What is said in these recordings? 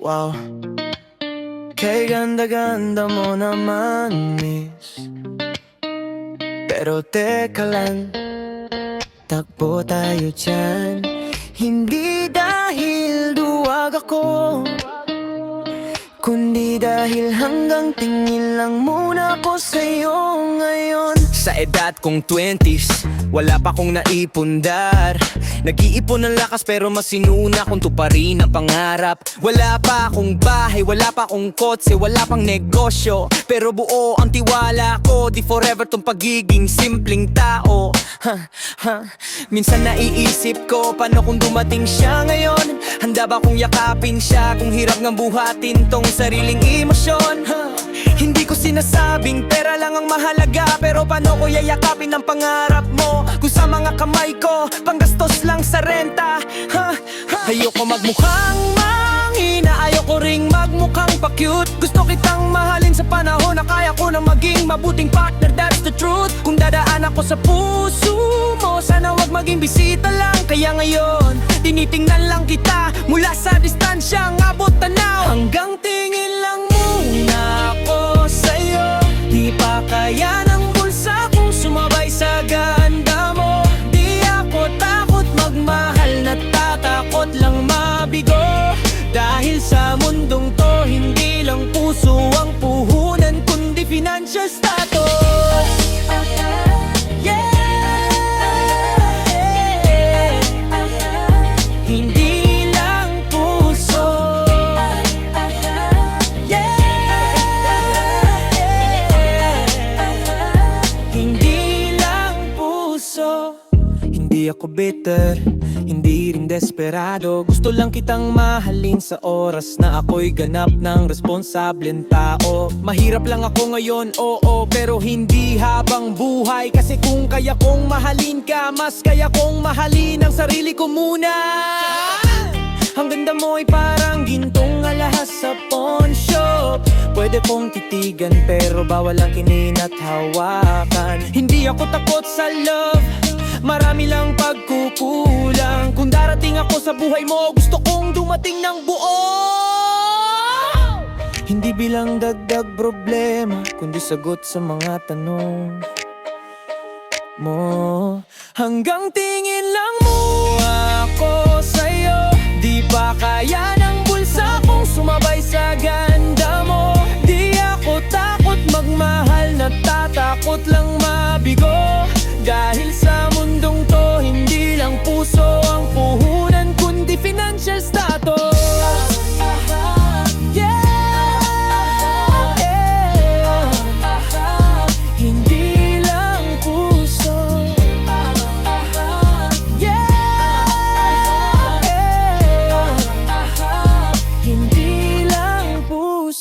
Wow. Kay ganda-ganda mo naman, miss. Pero teka lang Takbo tayo dyan. Hindi dahil duwag ako Kundi dahil hanggang tingin lang muna ko sa'yo edad kong 20s, wala pa kong naipundar. Nag-iipon ng lakas pero mas sinuna kung tuparin ang pangarap. Wala pa akong bahay, wala pa akong kotse, wala pang negosyo. Pero buo ang tiwala ko, di forever tong pagiging simpleng tao. Ha, ha. Minsan naiisip ko, paano kung dumating siya ngayon? Handa ba kong yakapin siya kung hirap ng buhatin tong sariling emosyon? Ha? Hindi ko sinasabing pera lang ang mahalaga Pero paano ko yayakapin ang pangarap mo? Kung sa mga kamay ko, panggastos lang sa renta. Ha? Ha? Ayoko magmukhang mangina Ayoko ring magmukhang pa-cute. Gusto kitang mahalin sa panahon na kaya ko na maging mabuting partner That's the truth. Kung dadaan ako sa puso mo Sana wag maging bisita lang. Kaya ngayon, tinitingnan lang kita Mula sa distansyang abot tanaw Hanggang tingin lang Kundi financial ako bitter Hindi rin desperado. Gusto lang kitang mahalin sa oras Na ako'y ganap ng responsableng tao. Mahirap lang ako ngayon, oo Pero hindi habang buhay. Kasi kung kaya kong mahalin ka Mas kaya kong mahalin ang sarili ko muna. Ang ganda mo ay parang gintong alahas sa pawn shop Pwede pong titigan pero bawal ang kinin at hawakan. Hindi ako takot sa love Marami lang pagkukulang. Kung darating ako sa buhay mo Gusto kong dumating ng buo. Hindi bilang dagdag problema Kundi sagot sa mga tanong mo. Hanggang tingin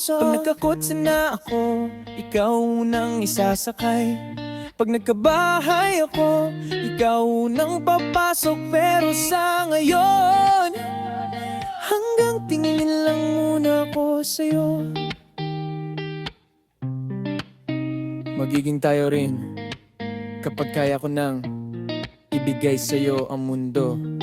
puso Pag nagkakotse na ako Ikaw unang isasakay. Pag nagkabahay ako Ikaw unang papasok. Pero sa ngayon Hanggang tingin lang muna ako sa'yo. Magiging tayo rin Kapag kaya ko nang Ibigay sa'yo ang mundo